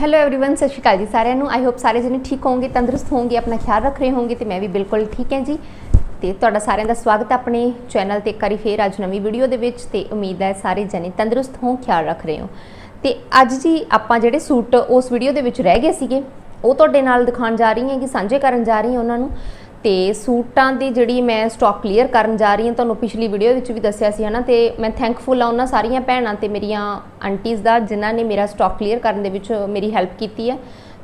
Hello everyone ਸਤਿ ਸ਼੍ਰੀ ਅਕਾਲ ਜੀ ਸਾਰਿਆਂ ਨੂੰ ਆਈ ਹੋਪ ਸਾਰੇ ਜਣੇ ਠੀਕ ਹੋਵੋਗੇ ਤੰਦਰੁਸਤ ਹੋਵੋਗੇ ਆਪਣਾ ਖਿਆਲ ਰੱਖ ਰਹੇ ਹੋਵੋਗੇ ਤੇ ਮੈਂ ਵੀ ਬਿਲਕੁਲ ਠੀਕ ਹਾਂ ਜੀ ਤੇ ਤੁਹਾਡਾ ਸਾਰਿਆਂ ਦਾ ਸਵਾਗਤ ਹੈ ਆਪਣੇ ਚੈਨਲ ਤੇ ਇੱਕ ਵਾਰੀ ਫੇਰ ਅੱਜ ਨਵੀਂ ਵੀਡੀਓ ਦੇ ਵਿੱਚ ਤੇ ਉਮੀਦ ਹੈ ਸਾਰੇ ਜਣੇ ਤੰਦਰੁਸਤ ਹੋ ਖਿਆਲ ਰੱਖ ਰਹੇ ਹੋ ਤੇ ਅੱਜ ਜੀ ਆਪਾਂ ਜਿਹੜੇ ਸੂਟ ਉਸ ਵੀਡੀਓ ਦੇ ਵਿੱਚ ਰਹਿ ਗਏ ਸੀਗੇ ਉਹ ਤੁਹਾਡੇ ਨਾਲ ਦਿਖਾਉਣ ਜਾ ਰਹੀ ਹਾਂ ਕਿ ਸਾਂਝੇ ਕਰਨ ਜਾ ਰਹੀ ਹਾਂ ਉਹਨਾਂ ਨੂੰ ਤੇ ਸੂਟਾਂ ਦੀ ਜਿਹੜੀ ਮੈਂ ਸਟਾਕ ਕਲੀਅਰ ਕਰਨ ਜਾ ਰਹੀ ਹਾਂ, ਤੁਹਾਨੂੰ ਪਿਛਲੀ ਵੀਡੀਓ ਵਿੱਚ ਵੀ ਦੱਸਿਆ ਸੀ ਹਨਾ, ਤੇ ਮੈਂ ਥੈਂਕਫੁਲ ਆ ਉਹਨਾਂ ਸਾਰੀਆਂ ਭੈਣਾਂ ਤੇ ਮੇਰੀਆਂ ਆਂਟੀਜ਼ ਦਾ, ਜਿਨ੍ਹਾਂ ਨੇ ਮੇਰਾ ਸਟਾਕ ਕਲੀਅਰ ਕਰਨ ਦੇ ਵਿੱਚ ਮੇਰੀ ਹੈਲਪ ਕੀਤੀ ਹੈ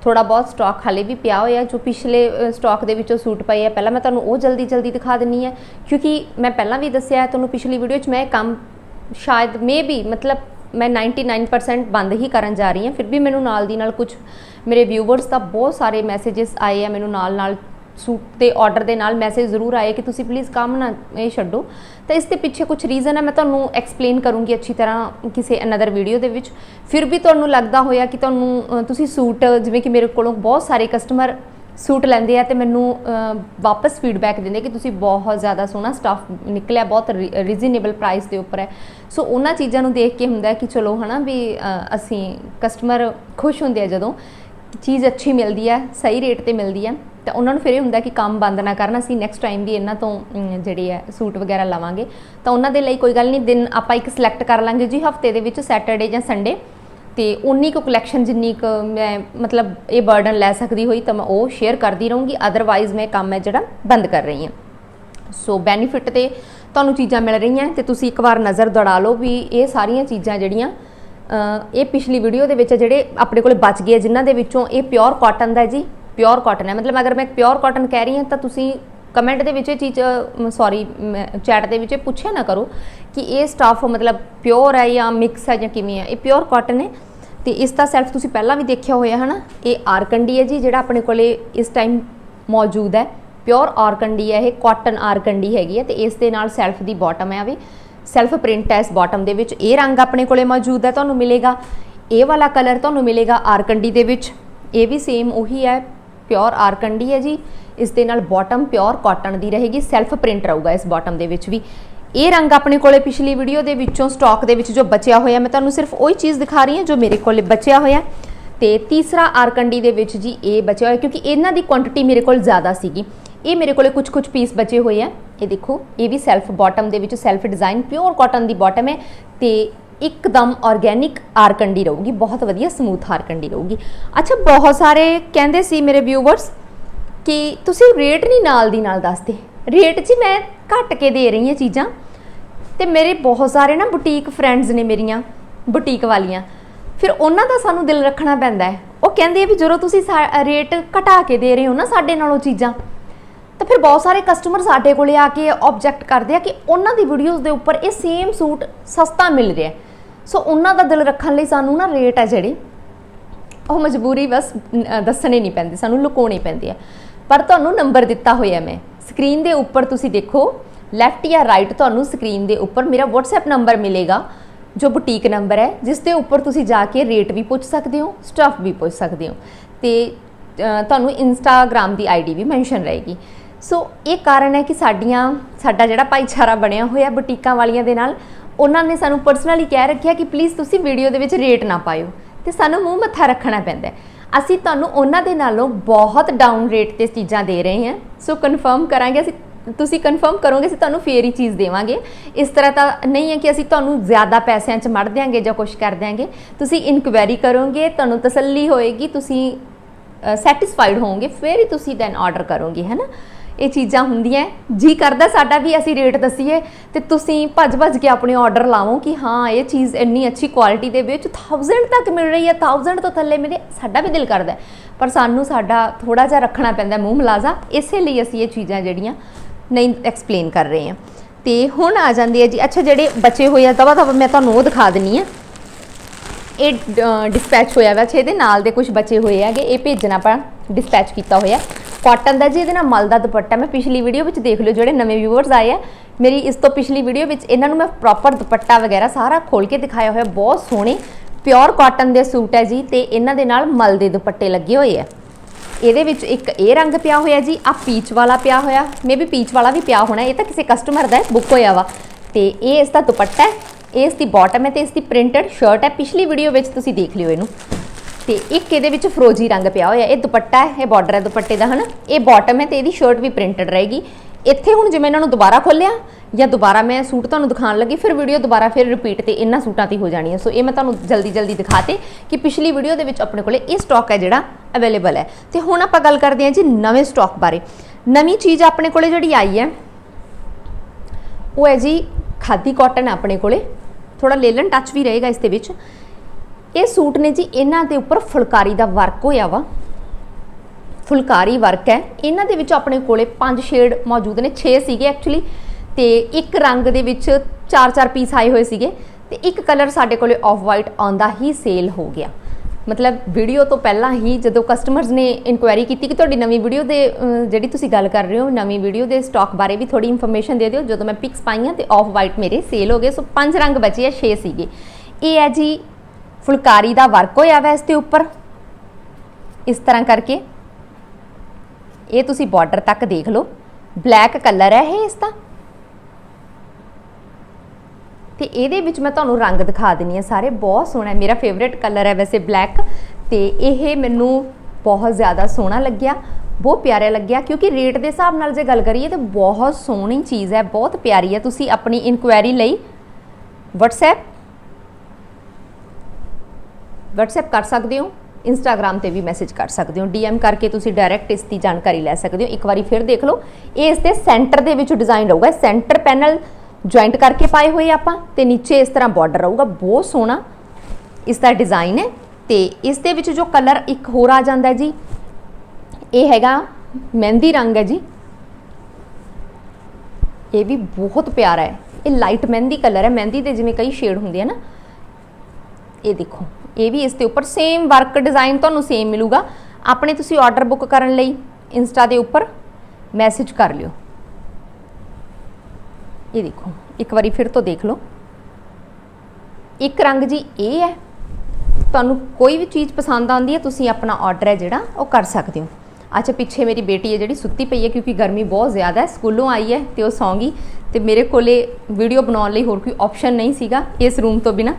ਥੋੜਾ ਬਹੁਤ ਸਟਾਕ ਹਾਲੇ ਵੀ ਪਿਆ ਹੋਇਆ, ਜੋ ਪਿਛਲੇ ਸਟਾਕ ਦੇ ਵਿੱਚੋਂ ਸੂਟ ਪਏ ਆ। ਪਹਿਲਾਂ ਮੈਂ ਤੁਹਾਨੂੰ ਉਹ ਜਲਦੀ ਜਲਦੀ ਦਿਖਾ ਦਿੰਨੀ ਹੈ ਕਿਉਂਕਿ ਮੈਂ ਪਹਿਲਾਂ ਵੀ ਦੱਸਿਆ ਤੁਹਾਨੂੰ ਪਿਛਲੀ ਵੀਡੀਓ 'ਚ ਮੈਂ ਕੰਮ ਸ਼ਾਇਦ ਮੇ ਵੀ ਮਤਲਬ ਮੈਂ 99% ਬੰਦ ਹੀ ਕਰਨ ਜਾ ਰਹੀ ਹਾਂ, ਫਿਰ ਵੀ ਮੈਨੂੰ ਨਾਲ ਦੀ ਨਾਲ ਕੁਝ ਮੇਰੇ ਵਿਊਵਰਸ ਦਾ ਬਹੁਤ ਸਾਰੇ ਮੈਸੇजेस ਆਏ ਆ, ਮੈਨੂੰ ਨਾਲ ਨਾਲ ਸੂਟ ਦੇ ਆਰਡਰ ਦੇ ਨਾਲ ਮੈਸੇਜ ਜ਼ਰੂਰ ਆਏ ਕਿ ਤੁਸੀਂ ਪਲੀਜ਼ ਕੰਮ ਨਾ, ਇਹ ਛੱਡੋ। ਤਾਂ ਇਸ ਦੇ ਪਿੱਛੇ ਕੁਝ ਰੀਜ਼ਨ ਹੈ, ਮੈਂ ਤੁਹਾਨੂੰ ਐਕਸਪਲੇਨ ਕਰੂੰਗੀ ਅੱਛੀ ਤਰ੍ਹਾਂ ਕਿਸੇ ਅਨਦਰ ਵੀਡੀਓ ਦੇ ਵਿੱਚ। ਫਿਰ ਵੀ ਤੁਹਾਨੂੰ ਲੱਗਦਾ ਹੋਇਆ ਕਿ ਤੁਹਾਨੂੰ ਤੁਸੀਂ ਸੂਟ, ਜਿਵੇਂ ਕਿ ਮੇਰੇ ਕੋਲੋਂ ਬਹੁਤ ਸਾਰੇ ਕਸਟਮਰ ਸੂਟ ਲੈਂਦੇ ਆ ਤੇ ਮੈਨੂੰ ਵਾਪਸ ਫੀਡਬੈਕ ਦਿੰਦੇ ਕਿ ਤੁਸੀਂ ਬਹੁਤ ਜ਼ਿਆਦਾ ਸੋਹਣਾ ਸਟਾਫ ਨਿਕਲਿਆ, ਬਹੁਤ ਰੀਜ਼ਨੇਬਲ ਪ੍ਰਾਈਸ ਦੇ ਉੱਪਰ ਹੈ। ਸੋ ਉਹਨਾਂ ਚੀਜ਼ਾਂ ਨੂੰ ਦੇਖ ਕੇ ਹੁੰਦਾ ਕਿ ਚਲੋ ਹਨਾ ਵੀ ਅਸੀਂ ਕਸਟਮਰ ਖੁਸ਼ ਹੁੰਦੇ ਆ ਜਦੋਂ। ਚੀਜ਼ ਅੱਛੀ ਮਿਲਦੀ ਹੈ ਸਹੀ ਰੇਟ ਤੇ ਮਿਲਦੀ ਹੈ ਤਾਂ ਉਹਨਾਂ ਨੂੰ ਫਿਰ ਇਹ ਹੁੰਦਾ ਕਿ ਕੰਮ ਬੰਦ ਨਾ ਕਰਨ ਅਸੀਂ ਨੈਕਸਟ ਟਾਈਮ ਵੀ ਇਹਨਾਂ ਤੋਂ ਅਮ, ਜਿਹੜੀ ਹੈ ਸੂਟ ਵਗੈਰਾ ਲਵਾਂਗੇ। ਤਾਂ ਉਹਨਾਂ ਦੇ ਲਈ ਕੋਈ ਗੱਲ ਨਹੀਂ ਦਿਨ ਆਪਾਂ ਇੱਕ ਸਿਲੈਕਟ ਕਰ ਲਾਂਗੇ ਜੀ ਹਫ਼ਤੇ ਦੇ ਵਿੱਚ ਸੈਟਰਡੇ ਜਾਂ ਸੰਡੇ ਤੇ ਉਨੀ ਕੁ ਕਲੈਕਸ਼ਨ ਜਿੰਨੀ ਕੁ ਮੈਂ ਮਤਲਬ ਇਹ ਬਰਡਨ ਲੈ ਸਕਦੀ ਹੋਈ ਤਾਂ ਮੈਂ ਉਹ ਸ਼ੇਅਰ ਕਰਦੀ ਰਹੂੰਗੀ ਅਦਰਵਾਈਜ਼ ਮੈਂ ਕੰਮ ਹੈ ਜਿਹੜਾ ਬੰਦ ਕਰ ਰਹੀ ਹਾਂ। ਸੋ ਬੈਨੀਫਿਟ ਤੇ ਤੁਹਾਨੂੰ ਚੀਜ਼ਾਂ ਮਿਲ ਰਹੀਆਂ ਤੇ ਤੁਸੀਂ ਇੱਕ ਵਾਰ ਨਜ਼ਰ ਦੌੜਾ ਲਓ ਵੀ ਇਹ ਸਾਰੀਆਂ ਚੀਜ਼ਾਂ ਜਿਹੜੀਆਂ ਇਹ ਪਿਛਲੀ ਵੀਡੀਓ ਦੇ ਵਿੱਚ ਜਿਹੜੇ ਆਪਣੇ ਕੋਲ ਬਚ ਗਏ ਆ, ਜਿਨ੍ਹਾਂ ਦੇ ਵਿੱਚੋਂ ਇਹ ਪਿਓਰ ਕਾਟਨ ਦਾ ਜੀ। ਪਿਓਰ ਕਾਟਨ ਹੈ। ਮਤਲਬ ਅਗਰ ਮੈਂ ਪਿਓਰ ਕਾਟਨ ਕਹਿ ਰਹੀ ਹਾਂ ਤਾਂ ਤੁਸੀਂ ਕਮੈਂਟ ਦੇ ਵਿੱਚ ਇਹ ਚੀਜ਼ ਸੌਰੀ ਚੈਟ ਦੇ ਵਿੱਚ ਪੁੱਛਿਆ ਨਾ ਕਰੋ ਕਿ ਇਹ ਸਟਾਫ ਮਤਲਬ ਪਿਓਰ ਹੈ ਜਾਂ ਮਿਕਸ ਹੈ ਜਾਂ ਕਿਵੇਂ ਹੈ। ਇਹ ਪਿਓਰ ਕਾਟਨ ਹੈ। ਤੇ ਇਸ ਦਾ ਸੈਲਫ ਤੁਸੀਂ ਪਹਿਲਾਂ ਵੀ ਦੇਖਿਆ ਹੋਇਆ ਹੈ ਨਾ ਇਹ ਆਰਕੰਡੀ ਹੈ ਜੀ ਜਿਹੜਾ ਆਪਣੇ ਕੋਲੇ ਇਸ ਟਾਈਮ ਮੌਜੂਦ ਹੈ। ਪਿਓਰ ਆਰਕੰਡੀ ਹੈ ਇਹ ਕਾਟਨ ਆਰਕੰਡੀ ਹੈਗੀ ਹੈ। ਤੇ ਇਸ ਦੇ ਨਾਲ ਸੈਲਫ ਦੀ ਬਾਟਮ ਹੈ ਵੀ। ਸੈਲਫ ਪ੍ਰਿੰਟ ਹੈ ਇਸ ਬਾਟਮ ਦੇ ਵਿੱਚ। ਇਹ ਰੰਗ ਆਪਣੇ ਕੋਲੇ ਮੌਜੂਦ ਹੈ, ਤੁਹਾਨੂੰ ਮਿਲੇਗਾ। ਇਹ ਵਾਲਾ ਕਲਰ ਤੁਹਾਨੂੰ ਮਿਲੇਗਾ ਆਰਕੰਡੀ ਦੇ ਵਿੱਚ। ਇਹ ਵੀ ਸੇਮ ਉਹੀ ਹੈ ਪਿਓਰ ਆਰਕੰਡੀ ਹੈ ਜੀ। ਇਸ ਦੇ ਨਾਲ ਬਾਟਮ ਪਿਓਰ ਕਾਟਨ ਦੀ ਰਹੇਗੀ ਸੈਲਫ ਪ੍ਰਿੰਟ ਰਹੂਗਾ ਇਸ ਬਾਟਮ ਦੇ ਵਿੱਚ ਵੀ। ਇਹ ਰੰਗ ਆਪਣੇ ਕੋਲੇ ਪਿਛਲੀ ਵੀਡੀਓ ਦੇ ਵਿੱਚੋਂ ਸਟਾਕ ਦੇ ਵਿੱਚ ਜੋ ਬਚਿਆ ਹੋਇਆ, ਮੈਂ ਤੁਹਾਨੂੰ ਸਿਰਫ ਉਹੀ ਚੀਜ਼ ਦਿਖਾ ਰਹੀ ਹਾਂ ਜੋ ਮੇਰੇ ਕੋਲੇ ਬਚਿਆ ਹੋਇਆ। ਤੇ ਤੀਸਰਾ ਆਰਕੰਡੀ ਦੇ ਵਿੱਚ ਜੀ ਇਹ ਬਚਿਆ ਹੋਇਆ, ਕਿਉਂਕਿ ਇਹਨਾਂ ਦੀ ਕੁਆਂਟੀਟੀ ਮੇਰੇ ਕੋਲ ਜ਼ਿਆਦਾ ਸੀਗੀ। ਇਹ ਮੇਰੇ ਕੋਲੇ ਕੁਝ ਕੁਝ ਪੀਸ ਬਚੇ ਹੋਏ ਆ। ਇਹ ਦੇਖੋ, ਇਹ ਵੀ ਸੈਲਫ ਬਾਟਮ ਦੇ ਵਿੱਚ ਸੈਲਫ ਡਿਜ਼ਾਈਨ ਪਿਓਰ ਕਾਟਨ ਦੀ ਬਾਟਮ ਹੈ ਤੇ ਇੱਕਦਮ ਆਰਗੇਨਿਕ ਆਰਕੰਡੀ ਰਹੂਗੀ, ਬਹੁਤ ਵਧੀਆ ਸਮੂਥ ਆਰਕੰਡੀ ਰਹੂਗੀ। ਅੱਛਾ, ਬਹੁਤ ਸਾਰੇ ਕਹਿੰਦੇ ਸੀ ਮੇਰੇ ਵਿਊਵਰਸ ਕਿ ਤੁਸੀਂ ਰੇਟ ਨਹੀਂ ਨਾਲ ਦੀ ਨਾਲ ਦੱਸਦੇ। ਰੇਟ ਜੀ ਮੈਂ ਘੱਟ ਕੇ ਦੇ ਰਹੀ ਹਾਂ ਚੀਜ਼ਾਂ। ਤੇ ਮੇਰੇ ਬਹੁਤ ਸਾਰੇ ਨਾ ਬੁਟੀਕ ਫਰੈਂਡਸ ਨੇ ਮੇਰੀਆਂ ਬੁਟੀਕ ਵਾਲੀਆਂ। ਫਿਰ ਉਹਨਾਂ ਦਾ ਸਾਨੂੰ ਦਿਲ ਰੱਖਣਾ ਪੈਂਦਾ ਹੈ। ਉਹ ਕਹਿੰਦੇ ਆ ਵੀ ਜਦੋਂ ਤੁਸੀਂ ਸਾ- ਰੇਟ ਘਟਾ ਕੇ ਦੇ ਰਹੇ ਹੋ ਨਾ ਸਾਡੇ ਨਾਲੋਂ ਚੀਜ਼ਾਂ ਤਾਂ ਫਿਰ ਬਹੁਤ ਸਾਰੇ ਕਸਟਮਰ ਸਾਡੇ ਕੋਲੇ ਆ ਕੇ ਆਬਜੈਕਟ ਕਰਦੇ ਆ ਕਿ ਉਹਨਾਂ ਦੀ ਵੀਡੀਓਜ਼ ਦੇ ਉੱਪਰ ਇਹ ਸੇਮ ਸੂਟ ਸਸਤਾ ਮਿਲ ਰਿਹਾ ਸੋ ਉਹਨਾਂ ਦਾ ਦਿਲ ਰੱਖਣ ਲਈ ਸਾਨੂੰ ਨਾ ਰੇਟ ਹੈ ਜਿਹੜੀ ਉਹ ਮਜਬੂਰੀ ਬਸ ਅ, ਦੱਸਣੇ ਨਹੀਂ ਪੈਂਦੇ ਸਾਨੂੰ ਲੁਕਾਉਣੇ ਪੈਂਦੇ ਹੈ। ਪਰ ਤੁਹਾਨੂੰ ਨੰਬਰ ਦਿੱਤਾ ਹੋਇਆ ਮੈਂ। ਸਕਰੀਨ ਦੇ ਉੱਪਰ ਤੁਸੀਂ ਦੇਖੋ ਲੈਫਟ ਜਾਂ ਰਾਈਟ ਤੁਹਾਨੂੰ ਸਕਰੀਨ ਦੇ ਉੱਪਰ ਮੇਰਾ WhatsApp ਨੰਬਰ ਮਿਲੇਗਾ ਜੋ ਬੁਟੀਕ ਨੰਬਰ ਹੈ ਜਿਸ ਦੇ ਉੱਪਰ ਤੁਸੀਂ ਜਾ ਕੇ ਰੇਟ ਵੀ ਪੁੱਛ ਸਕਦੇ ਹੋ ਸਟਫ ਵੀ ਪੁੱਛ ਸਕਦੇ ਹੋ। ਤੇ ਤੁਹਾਨੂੰ ਇੰਸਟਾਗ੍ਰam ਦੀ ਆਈਡੀ ਵੀ ਮੈਂਸ਼ਨ ਰਹੇਗੀ। ਸੋ ਇਹ ਕਾਰਨ ਹੈ ਕਿ ਸਾਡੀਆਂ, ਸਾਡਾ ਜਿਹੜਾ ਭਾਈਚਾਰਾ ਬਣਿਆ ਹੋਇਆ ਬੁਟੀਕਾਂ ਵਾਲੀਆਂ ਦੇ ਨਾਲ, ਉਹਨਾਂ ਨੇ ਸਾਨੂੰ ਪਰਸਨਲੀ ਕਹਿ ਰੱਖਿਆ ਕਿ ਪਲੀਜ਼ ਤੁਸੀਂ ਵੀਡੀਓ ਦੇ ਵਿੱਚ ਰੇਟ ਨਾ ਪਾਇਓ ਤੇ ਸਾਨੂੰ ਮੂੰਹ ਮੱਥਾ ਰੱਖਣਾ ਪੈਂਦਾ ਅਸੀਂ ਤੁਹਾਨੂੰ ਉਹਨਾਂ ਦੇ ਨਾਲੋਂ ਬਹੁਤ ਡਾਊਨ ਰੇਟ ਤੇ ਚੀਜ਼ਾਂ ਦੇ ਰਹੇ ਹਾਂ। ਸੋ ਕਨਫਰਮ ਕਰਾਂਗੇ ਅਸੀਂ, ਤੁਸੀਂ ਕਨਫਰਮ ਕਰੋਗੇ, ਅਸੀਂ ਤੁਹਾਨੂੰ ਫੇਰ ਹੀ ਚੀਜ਼ ਦੇਵਾਂਗੇ। ਇਸ ਤਰ੍ਹਾਂ ਤਾਂ ਨਹੀਂ ਹੈ ਕਿ ਅਸੀਂ ਤੁਹਾਨੂੰ ਜ਼ਿਆਦਾ ਪੈਸਿਆਂ 'ਚ ਮੜ ਦਿਆਂਗੇ ਜਾਂ ਕੁਝ ਕਰ ਦਿਆਂਗੇ। ਤੁਸੀਂ ਇਨਕੁਆਇਰੀ ਕਰੋਗੇ, ਤੁਹਾਨੂੰ ਤਸੱਲੀ ਹੋਏਗੀ, ਤੁਸੀਂ ਸੈਟੀਸਫਾਈਡ ਹੋਵੋਗੇ, ਫਿਰ ਹੀ ਤੁਸੀਂ ਦੈਨ ਆਰਡਰ ਕਰੋਗੇ ਹੈਨਾ ਇਹ ਚੀਜ਼ਾਂ ਹੁੰਦੀਆਂ ਜੀ ਕਰਦਾ, ਸਾਡਾ ਵੀ ਅਸੀਂ ਰੇਟ ਦਸੀਏ ਤੇ ਤੁਸੀਂ ਭੱਜ ਭੱਜ ਕੇ ਆਪਣੇ ਆਰਡਰ ਲਾਵੋ ਕਿ ਹਾਂ, ਇਹ ਚੀਜ਼ ਇੰਨੀ ਅੱਛੀ ਕੁਆਲਿਟੀ ਦੇ ਵਿੱਚ 1000 ਤੱਕ ਮਿਲ ਰਹੀ ਹੈ 1000 ਤੋਂ ਥੱਲੇ ਮੇਰੇ, ਸਾਡਾ ਵੀ ਦਿਲ ਕਰਦਾ ਪਰ ਸਾਨੂੰ ਸਾਡਾ ਥੋੜਾ ਜਿਹਾ ਰੱਖਣਾ ਪੈਂਦਾ ਮੂੰਹ ਮਲਾਜ਼ਾ। ਇਸੇ ਲਈ ਅਸੀਂ ਇਹ ਚੀਜ਼ਾਂ ਜਿਹੜੀਆਂ ਨਹੀਂ ਐਕਸਪਲੇਨ ਕਰ ਰਹੇ ਹਾਂ। ਤੇ ਹੁਣ ਆ ਜਾਂਦੀ ਹੈ ਜੀ। ਅੱਛਾ, ਜਿਹੜੇ ਬਚੇ ਹੋਏ ਆ ਦਵਾ ਤਵਾ ਮੈਂ ਤੁਹਾਨੂੰ ਉਹ ਦਿਖਾ ਦਿੰਨੀ ਆ ਇਹ ਡਿਸਪੈਚ ਹੋਇਆ ਵਾ ਛੇ ਇਹਦੇ ਨਾਲ ਦੇ ਕੁਝ ਬਚੇ ਹੋਏ ਹੈਗੇ। ਇਹ ਭੇਜਣਾ ਆਪਾਂ ਡਿਸਪੈਚ ਕੀਤਾ ਹੋਇਆ। ਕਾਟਨ ਦਾ ਜੀ, ਇਹਦੇ ਨਾਲ ਮਲ ਦਾ ਦੁਪੱਟਾ ਮੈਂ ਪਿਛਲੀ ਵੀਡੀਓ ਵਿੱਚ ਦੇਖ ਲਿਓ, ਜਿਹੜੇ ਨਵੇਂ ਵਿਊਅਰਸ ਆਏ ਆ। ਮੇਰੀ ਇਸ ਤੋਂ ਪਿਛਲੀ ਵੀਡੀਓ ਵਿੱਚ ਇਹਨਾਂ ਨੂੰ ਮੈਂ ਪ੍ਰੋਪਰ ਦੁਪੱਟਾ ਵਗੈਰਾ ਸਾਰਾ ਖੋਲ ਕੇ ਦਿਖਾਇਆ ਹੋਇਆ, ਬਹੁਤ ਸੋਹਣੇ ਪਿਓਰ ਕਾਟਨ ਦੇ ਸੂਟ ਹੈ ਜੀ, ਤੇ ਇਹਨਾਂ ਦੇ ਨਾਲ ਮਲ ਦੇ ਦੁਪੱਟੇ ਲੱਗੇ ਹੋਏ ਆ। ਇਹਦੇ ਵਿੱਚ ਇੱਕ ਇਹ ਰੰਗ ਪਿਆ ਹੋਇਆ ਜੀ ਆ ਪੀਚ ਵਾਲਾ ਪਿਆ ਹੋਇਆ ਮੇਬੀ ਪੀਚ ਵਾਲਾ ਵੀ ਪਿਆ ਹੋਣਾ, ਇਹ ਤਾਂ ਕਿਸੇ ਕਸਟਮਰ ਦਾ ਬੁੱਕ ਹੋਇਆ ਵਾ। ਤੇ ਇਹ ਇਸ ਦਾ ਦੁਪੱਟਾ ਹੈ, ਇਹ ਇਸ ਦੀ ਬਾਟਮ ਹੈ ਤੇ ਇਸ ਦੀ ਪ੍ਰਿੰਟਡ ਸ਼ਰਟ ਹੈ, ਪਿਛਲੀ ਵੀਡੀਓ ਵਿੱਚ ਤੁਸੀਂ ਦੇਖ ਲਿਓ ਇਹਨੂੰ। ਤੇ ਇੱਕ ਇਹਦੇ ਵਿੱਚ ਫਰੋਜੀ ਰੰਗ ਪਿਆ ਹੋਇਆ, ਇਹ ਦੁਪੱਟਾ ਹੈ, ਇਹ ਬਾਰਡਰ ਹੈ ਦੁਪੱਟੇ ਦਾ, ਹਨਾ? ਇਹ ਬਾਟਮ ਹੈ ਤੇ ਇਹਦੀ ਸ਼ਰਟ ਵੀ ਪ੍ਰਿੰਟਡ ਰਹੇਗੀ। ਇੱਥੇ ਹੁਣ ਜਿਵੇਂ ਇਹਨਾਂ ਨੂੰ ਦੁਬਾਰਾ ਖੋਲਿਆ ਜਾਂ ਦੁਬਾਰਾ ਮੈਂ ਸੂਟ ਤੁਹਾਨੂੰ ਦਿਖਾਉਣ ਲੱਗੀ, ਫਿਰ ਵੀਡੀਓ ਦੁਬਾਰਾ ਫਿਰ ਰਿਪੀਟ ਤੇ ਇਹਨਾਂ ਸੂਟਾਂ ਤੇ ਹੋ ਜਾਣੀ ਹੈ। ਸੋ ਇਹ ਮੈਂ ਤੁਹਾਨੂੰ ਜਲਦੀ ਜਲਦੀ ਦਿਖਾਤੇ ਕਿ ਪਿਛਲੀ ਵੀਡੀਓ ਦੇ ਵਿੱਚ ਆਪਣੇ ਕੋਲੇ ਇਹ ਸਟਾਕ ਹੈ ਜਿਹੜਾ ਅਵੇਲੇਬਲ ਹੈ। ਤੇ ਹੁਣ ਆਪਾਂ ਗੱਲ ਕਰਦੇ ਹਾਂ ਜੀ ਨਵੇਂ ਸਟਾਕ ਬਾਰੇ। ਨਵੀਂ ਚੀਜ਼ ਆਪਣੇ ਕੋਲੇ ਜਿਹੜੀ ਆਈ ਹੈ, ਉਹ ਹੈ ਜੀ ਖਾਦੀ ਕਾਟਨ ਆਪਣੇ ਕੋਲੇ। ਥੋੜਾ ਲੇਲਨ ਟੱਚ ਵੀ ਰਹੇਗਾ ਇਸ ਦੇ ਵਿੱਚ। ਇਹ ਸੂਟ ਨੇ ਜੀ, ਇਹਨਾਂ ਦੇ ਉੱਪਰ ਫੁਲਕਾਰੀ ਦਾ ਵਰਕ ਹੋਇਆ ਵਾ। ਫੁਲਕਾਰੀ ਵਰਕ ਹੈ। ਇਹਨਾਂ ਦੇ ਵਿੱਚ ਆਪਣੇ ਕੋਲੇ ਪੰਜ ਸ਼ੇਡ ਮੌਜੂਦ ਨੇ 6 ਸੀਗੇ ਐਕਚੁਅਲੀ ਤੇ ਇੱਕ ਰੰਗ ਦੇ ਵਿੱਚ 4-4 ਪੀਸ ਆਏ ਹੋਏ ਸੀਗੇ, ਤੇ ਇੱਕ ਕਲਰ ਸਾਡੇ ਕੋਲੇ ਆਫ ਵਾਈਟ ਆਉਂਦਾ ਹੀ ਸੇਲ ਹੋ ਗਿਆ। ਮਤਲਬ ਵੀਡੀਓ ਤੋਂ ਪਹਿਲਾਂ ਹੀ ਜਦੋਂ ਕਸਟਮਰਸ ਨੇ ਇਨਕੁਆਇਰੀ ਕੀਤੀ ਕਿ ਤੁਹਾਡੀ ਨਵੀਂ ਵੀਡੀਓ ਦੇ ਜਿਹੜੀ ਤੁਸੀਂ ਗੱਲ ਕਰ ਰਹੇ ਹੋ, ਨਵੀਂ ਵੀਡੀਓ ਦੇ ਸਟਾਕ ਬਾਰੇ ਵੀ ਥੋੜੀ ਇਨਫੋਰਮੇਸ਼ਨ ਦੇ ਦਿਓ। ਜਦੋਂ ਮੈਂ ਪਿਕਸ ਪਾਈਆਂ ਤੇ ਆਫ ਵਾਈਟ ਮੇਰੇ ਸੇਲ ਹੋ ਗਏ। ਸੋ ਪੰਜ ਰੰਗ ਬਚੇ ਆ 6 ਸੀਗੇ। ਇਹ ਹੈ ਜੀ ਫੁਲਕਾਰੀ ਦਾ ਵਰਕ ਹੋਇਆ ਵੈ ਇਸ ਦੇ ਉੱਪਰ? ਇਸ ਤਰ੍ਹਾਂ ਕਰਕੇ। ਇਹ ਤੁਸੀਂ ਬਾਰਡਰ ਤੱਕ ਦੇਖ ਲਓ। ਬਲੈਕ ਕਲਰ ਹੈ ਇਹ ਇਸ ਦਾ। ਤੇ ਇਹਦੇ ਵਿੱਚ ਮੈਂ ਤੁਹਾਨੂੰ ਰੰਗ ਦਿਖਾ ਦਿੰਨੀ ਆ ਸਾਰੇ। ਬਹੁਤ ਸੋਹਣਾ ਮੇਰਾ ਫੇਵਰੇਟ ਕਲਰ ਹੈ ਵੈਸੇ ਬਲੈਕ ਤੇ ਇਹ ਮੈਨੂੰ ਬਹੁਤ ਜ਼ਿਆਦਾ ਸੋਹਣਾ ਲੱਗਿਆ। ਬਹੁਤ ਪਿਆਰਾ ਲੱਗਿਆ। ਕਿਉਂਕਿ ਰੇਟ ਦੇ ਹਿਸਾਬ ਨਾਲ ਜੇ ਗੱਲ ਕਰੀਏ ਤਾਂ ਬਹੁਤ ਸੋਹਣੀ ਚੀਜ਼ ਹੈ। ਬਹੁਤ ਪਿਆਰੀ ਹੈ। ਤੁਸੀਂ ਆਪਣੀ ਇਨਕੁਆਇਰੀ ਲਈ WhatsApp WhatsApp ਕਰ ਸਕਦੇ ਹੋ, Instagram ਤੇ ਵੀ ਮੈਸੇਜ ਕਰ ਸਕਦੇ ਹੋ, DM ਕਰਕੇ ਤੁਸੀਂ ਡਾਇਰੈਕਟ ਇਸ ਦੀ ਜਾਣਕਾਰੀ ਲੈ ਸਕਦੇ ਹੋ। ਇੱਕ ਵਾਰੀ ਫਿਰ ਦੇਖ ਲਓ ਇਹ ਇਸ ਦੇ ਸੈਂਟਰ ਦੇ ਵਿੱਚ ਡਿਜ਼ਾਈਨ ਰਹੂਗਾ। ਸੈਂਟਰ ਪੈਨਲ ਜੁਆਇੰਟ ਕਰਕੇ ਪਾਏ ਹੋਏ ਆਪਾਂ ਤੇ ਨੀਚੇ ਇਸ ਤਰ੍ਹਾਂ ਬਾਰਡਰ ਰਹੂਗਾ। ਬਹੁਤ ਸੋਹਣਾ ਇਸ ਦਾ ਡਿਜ਼ਾਈਨ ਹੈ ਤੇ ਇਸ ਦੇ ਵਿੱਚ ਜੋ ਕਲਰ ਇੱਕ ਹੋਰ ਆ ਜਾਂਦਾ ਜੀ, ਇਹ ਹੈਗਾ ਮਹਿੰਦੀ ਰੰਗ ਹੈ ਜੀ। ਇਹ ਵੀ ਬਹੁਤ ਪਿਆਰਾ ਹੈ। ਇਹ ਲਾਈਟ ਮਹਿੰਦੀ ਕਲਰ ਹੈ। ਮਹਿੰਦੀ ਦੇ ਜਿਵੇਂ ਕਈ ਸ਼ੇਡ ਹੁੰਦੇ ਆ ਨਾ, ਇਹ ਦੇਖੋ। ਇਹ ਵੀ ਇਸ ਦੇ ਉੱਪਰ ਸੇਮ ਵਰਕ ਡਿਜ਼ਾਈਨ ਤੁਹਾਨੂੰ ਸੇਮ ਮਿਲੂਗਾ। ਆਪਣੇ ਤੁਸੀਂ ਆਰਡਰ ਬੁੱਕ ਕਰਨ ਲਈ ਇੰਸਟਾ ਦੇ ਉੱਪਰ ਮੈਸੇਜ ਕਰ ਲਿਓ। ਇਹ ਦੇਖੋ, ਇੱਕ ਵਾਰੀ ਫਿਰ ਤੋਂ ਦੇਖ ਲਓ। ਇੱਕ ਰੰਗ ਜੀ ਇਹ ਹੈ। ਤੁਹਾਨੂੰ ਕੋਈ ਵੀ ਚੀਜ਼ ਪਸੰਦ ਆਉਂਦੀ ਹੈ, ਤੁਸੀਂ ਆਪਣਾ ਆਰਡਰ ਹੈ ਜਿਹੜਾ, ਉਹ ਕਰ ਸਕਦੇ ਹੋ। ਅੱਛਾ, ਪਿੱਛੇ ਮੇਰੀ ਬੇਟੀ ਹੈ ਜਿਹੜੀ ਸੁੱਤੀ ਪਈ ਹੈ ਕਿਉਂਕਿ ਗਰਮੀ ਬਹੁਤ ਜ਼ਿਆਦਾ ਹੈ, ਸਕੂਲੋਂ ਆਈ ਹੈ ਤੇ ਉਹ ਸੌਂਗੀ ਤੇ ਮੇਰੇ ਕੋਲੇ ਵੀਡੀਓ ਬਣਾਉਣ ਲਈ ਹੋਰ ਕੋਈ ਆਪਸ਼ਨ ਨਹੀਂ ਸੀਗਾ ਇਸ ਰੂਮ ਤੋਂ ਬਿਨਾ।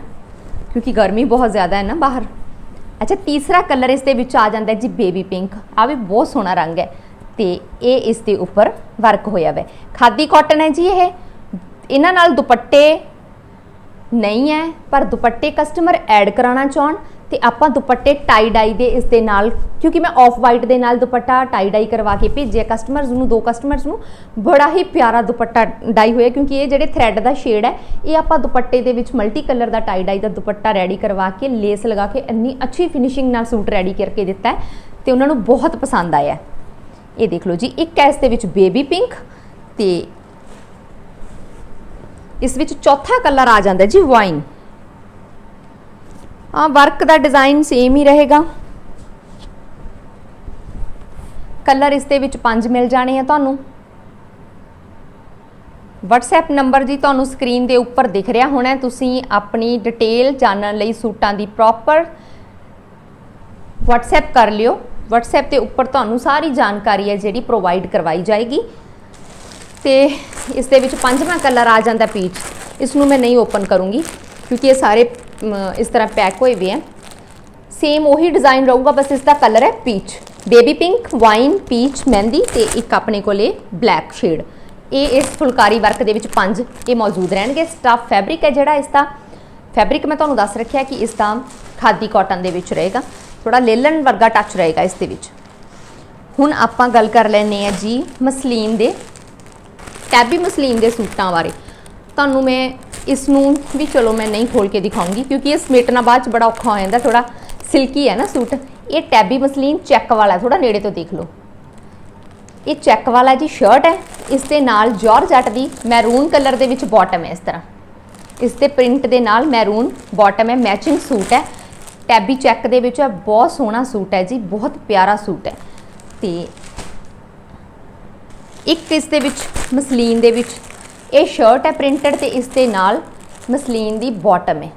ਕਿਉਂਕਿ ਗਰਮੀ ਬਹੁਤ ਜ਼ਿਆਦਾ ਹੈ ਨਾ ਬਾਹਰ। ਅੱਛਾ, ਤੀਸਰਾ ਕਲਰ ਇਸ ਦੇ ਵਿੱਚ ਆ ਜਾਂਦਾ ਹੈ ਜੀ ਬੇਬੀ ਪਿੰਕ। ਆ ਵੀ ਬਹੁਤ ਸੋਹਣਾ ਰੰਗ ਹੈ ਤੇ ਇਹ ਇਸ ਦੇ ਉੱਪਰ ਵਰਕ ਹੋਇਆ ਹੋਇਆ ਖਾਦੀ ਕਾਟਨ ਹੈ ਜੀ ਇਹ। ਇਹਨਾਂ ਨਾਲ ਦੁਪੱਟੇ ਨਹੀਂ ਹੈ, ਪਰ ਦੁਪੱਟੇ ਕਸਟਮਰ ਐਡ ਕਰਾਉਣਾ ਚਾਹਣ। ਤੇ ਆਪਾਂ ਦੁਪੱਟੇ ਟਾਈ ਡਾਈ ਦੇ ਇਸ ਦੇ ਨਾਲ, ਕਿਉਂਕਿ ਮੈਂ ਆਫ ਵਾਈਟ ਦੇ ਨਾਲ ਦੁਪੱਟਾ ਟਾਈ ਡਾਈ ਕਰਵਾ ਕੇ ਭੇਜਿਆ ਕਸਟਮਰਸ ਨੂੰ, ਦੋ ਕਸਟਮਰਸ ਨੂੰ, ਬੜਾ ਹੀ ਪਿਆਰਾ ਦੁਪੱਟਾ ਡਾਈ ਹੋਇਆ, ਕਿਉਂਕਿ ਇਹ ਜਿਹੜੇ ਥ੍ਰੈਡ ਦਾ ਸ਼ੇਡ ਹੈ, ਇਹ ਆਪਾਂ ਦੁਪੱਟੇ ਦੇ ਵਿੱਚ ਮਲਟੀ ਕਲਰ ਦਾ ਟਾਈ ਡਾਈ ਦਾ ਦੁਪੱਟਾ ਰੈਡੀ ਕਰਵਾ ਕੇ ਲੇਸ ਲਗਾ ਕੇ, ਇੰਨੀ ਅੱਛੀ ਫਿਨਿਸ਼ਿੰਗ ਨਾਲ ਸੂਟ ਰੈਡੀ ਕਰਕੇ ਦਿੱਤਾ ਹੈ, ਤੇ ਉਹਨਾਂ ਨੂੰ ਬਹੁਤ ਪਸੰਦ ਆਇਆ ਇਹ ਦੇਖ ਲਓ ਜੀ, ਇੱਕ ਹੈ ਇਸ ਦੇ ਵਿੱਚ ਬੇਬੀ ਪਿੰਕ ਤੇ ਇਸ ਵਿੱਚ ਚੌਥਾ ਕਲਰ ਆ ਜਾਂਦਾ ਜੀ ਵਾਈਨ ਵਰਕ ਦਾ ਡਿਜ਼ਾਈਨ ਸੇਮ ਹੀ ਰਹੇਗਾ। ਕਲਰ ਇਸ ਦੇ ਵਿੱਚ ਪੰਜ ਮਿਲ ਜਾਣੇ ਆ ਤੁਹਾਨੂੰ। WhatsApp ਨੰਬਰ ਜੀ ਤੁਹਾਨੂੰ ਸਕਰੀਨ ਦੇ ਉੱਪਰ ਦਿਖ ਰਿਹਾ ਹੋਣਾ ਤੁਸੀਂ ਆਪਣੀ ਡਿਟੇਲ ਜਾਣਨ ਲਈ ਸੂਟਾਂ ਦੀ ਪ੍ਰੋਪਰ WhatsApp ਕਰ ਲਿਓ। WhatsApp ਦੇ ਉੱਪਰ ਤੁਹਾਨੂੰ ਸਾਰੀ ਜਾਣਕਾਰੀ ਹੈ ਜਿਹੜੀ ਪ੍ਰੋਵਾਈਡ ਕਰਵਾਈ ਜਾਏਗੀ। ਤੇ ਇਸ ਦੇ ਵਿੱਚ ਪੰਜਵਾਂ ਕਲਰ ਆ ਜਾਂਦਾ ਪੀਚ ਇਸ ਨੂੰ ਮੈਂ ਨਹੀਂ ਓਪਨ ਕਰੂੰਗੀ, ਕਿਉਂਕਿ ਇਹ ਸਾਰੇ ਅਮ, ਇਸ ਤਰ੍ਹਾਂ ਪੈਕ ਹੋਏ ਹੋਏ ਆ ਸੇਮ ਉਹੀ ਡਿਜ਼ਾਈਨ ਰਹੂਗਾ ਬਸ ਇਸ ਦਾ ਕਲਰ ਹੈ peach baby pink wine peach mehndi ਤੇ ਇੱਕ ਆਪਣੇ ਕੋਲੇ ਬਲੈਕ ਸ਼ੇਡ ਇਹ ਇਸ ਫੁਲਕਾਰੀ ਵਰਕ ਦੇ ਵਿੱਚ ਪੰਜ ਇਹ ਮੌਜੂਦ ਰਹਿਣਗੇ। ਸਟਫ ਫੈਬਰਿਕ ਹੈ ਜਿਹੜਾ ਇਸ ਦਾ। ਫੈਬਰਿਕ ਮੈਂ ਤੁਹਾਨੂੰ ਦੱਸ ਰੱਖਿਆ ਕਿ ਇਸ ਦਾ ਖਾਦੀ ਕਾਟਨ ਦੇ ਵਿੱਚ ਰਹੇਗਾ। ਥੋੜਾ ਲੇਲਨ ਵਰਗਾ ਟੱਚ ਰਹੇਗਾ ਇਸ ਦੇ ਵਿੱਚ। ਹੁਣ ਆਪਾਂ ਗੱਲ ਕਰ ਲੈਨੇ ਆ ਜੀ ਮਸਲੀਨ ਦੇ ਟੈਬੀ ਮਸਲੀਨ ਦੇ ਸੂਟਾਂ ਬਾਰੇ। ਤੁਹਾਨੂੰ ਮੈਂ ਇਸ ਨੂੰ ਵੀ ਚਲੋ ਮੈਂ ਨਹੀਂ ਖੋਲ ਕੇ ਦਿਖਾਉਂਗੀ, ਕਿਉਂਕਿ ਇਹ ਸਮੇਟਣਾ ਬਾਅਦ ਚ ਬੜਾ ਔਖਾ ਹੋ ਜਾਂਦਾ ਥੋੜਾ ਸਿਲਕੀ ਹੈ ਨਾ ਸੂਟ। ਇਹ ਟੈਬੀ ਮਸਲੀਨ ਚੈੱਕ ਵਾਲਾ ਥੋੜਾ ਨੇੜੇ ਤੋਂ ਦੇਖ ਲਓ। ਇਹ ਚੈੱਕ ਵਾਲਾ ਜੀ ਸ਼ਰਟ ਹੈ, ਇਸ ਦੇ ਨਾਲ ਜਾਰਜਟ ਦੀ ਮੈਰੂਨ ਕਲਰ ਦੇ ਵਿੱਚ ਬਾਟਮ ਹੈ ਇਸ ਤਰ੍ਹਾਂ। ਇਸ ਦੇ ਪ੍ਰਿੰਟ ਦੇ ਨਾਲ ਮੈਰੂਨ ਬਾਟਮ ਹੈ ਮੈਚਿੰਗ ਸੂਟ ਹੈ। ਟੈਬੀ ਚੈੱਕ ਦੇ ਵਿੱਚ ਹੈ ਬਹੁਤ ਸੋਹਣਾ ਸੂਟ ਹੈ ਜੀ, ਬਹੁਤ ਪਿਆਰਾ ਸੂਟ ਹੈ। ਤੇ ਇੱਕ ਇਸ ਦੇ ਵਿੱਚ ਮਸਲੀਨ ਦੇ ਵਿੱਚ ਇਹ ਸ਼ਰਟ ਹੈ ਪ੍ਰਿੰਟਡ ਤੇ ਇਸ ਦੇ ਨਾਲ ਮਸਲੀਨ ਦੀ ਬਾਟਮ ਹੈ।